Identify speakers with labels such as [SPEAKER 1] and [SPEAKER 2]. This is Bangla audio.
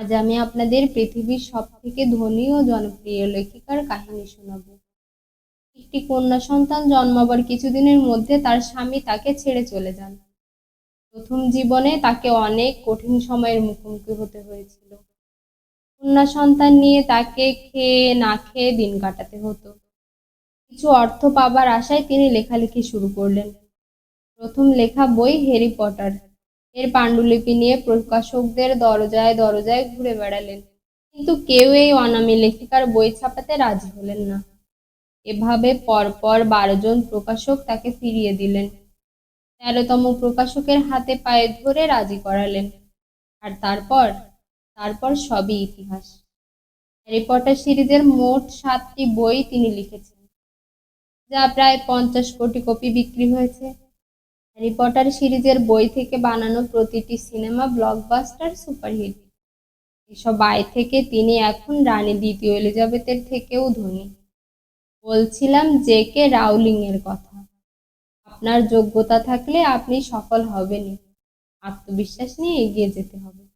[SPEAKER 1] আজ আমি আপনাদের পৃথিবীর সব থেকে ধনী ও জনপ্রিয় লেখিকার কাহিনী শোনাব। একটি কন্যা সন্তান জন্মাবার কিছুদিনের মধ্যে তার স্বামী তাকে ছেড়ে চলে যান। প্রথম জীবনে তাকে অনেক কঠিন সময়ের মুখোমুখি হতে হয়েছিল। কন্যা সন্তান নিয়ে তাকে খেয়ে না খেয়ে দিন কাটাতে হতো। কিছু অর্থ পাবার আশায় তিনি লেখালেখি শুরু করলেন। প্রথম লেখা বই হ্যারি পটার। এর পাণ্ডুলিপি নিয়ে প্রকাশকদের দরজায় দরজায় ঘুরে বেড়ালেন। কিন্তু কেউ এই অনামী লেখিকার বই ছাপাতে রাজি হলেন না। এভাবে পরপর বারো জন প্রকাশক তাকে ফিরিয়ে দিলেন। তেরোতম প্রকাশকের হাতে পায়ে ধরে রাজি করালেন। আর তারপর তারপর সবই ইতিহাস। হ্যারি পটার সিরিজের মোট সাতটি বই তিনি লিখেছেন, যা প্রায় পঞ্চাশ কোটি কপি বিক্রি হয়েছে। হ্যারি পটার সিরিজের বই থেকে বানানো প্রতিটি সিনেমা ব্লকবাস্টার সুপারহিট এসব আয় থেকে তিনি এখন রানী দ্বিতীয় এলিজাবেথের থেকেও ধনী। বলছিলাম জে কে রাউলিং এর কথা। আপনার যোগ্যতা থাকলে আপনি সফল হবেনই। আত্মবিশ্বাস নিয়ে এগিয়ে যেতে হবে।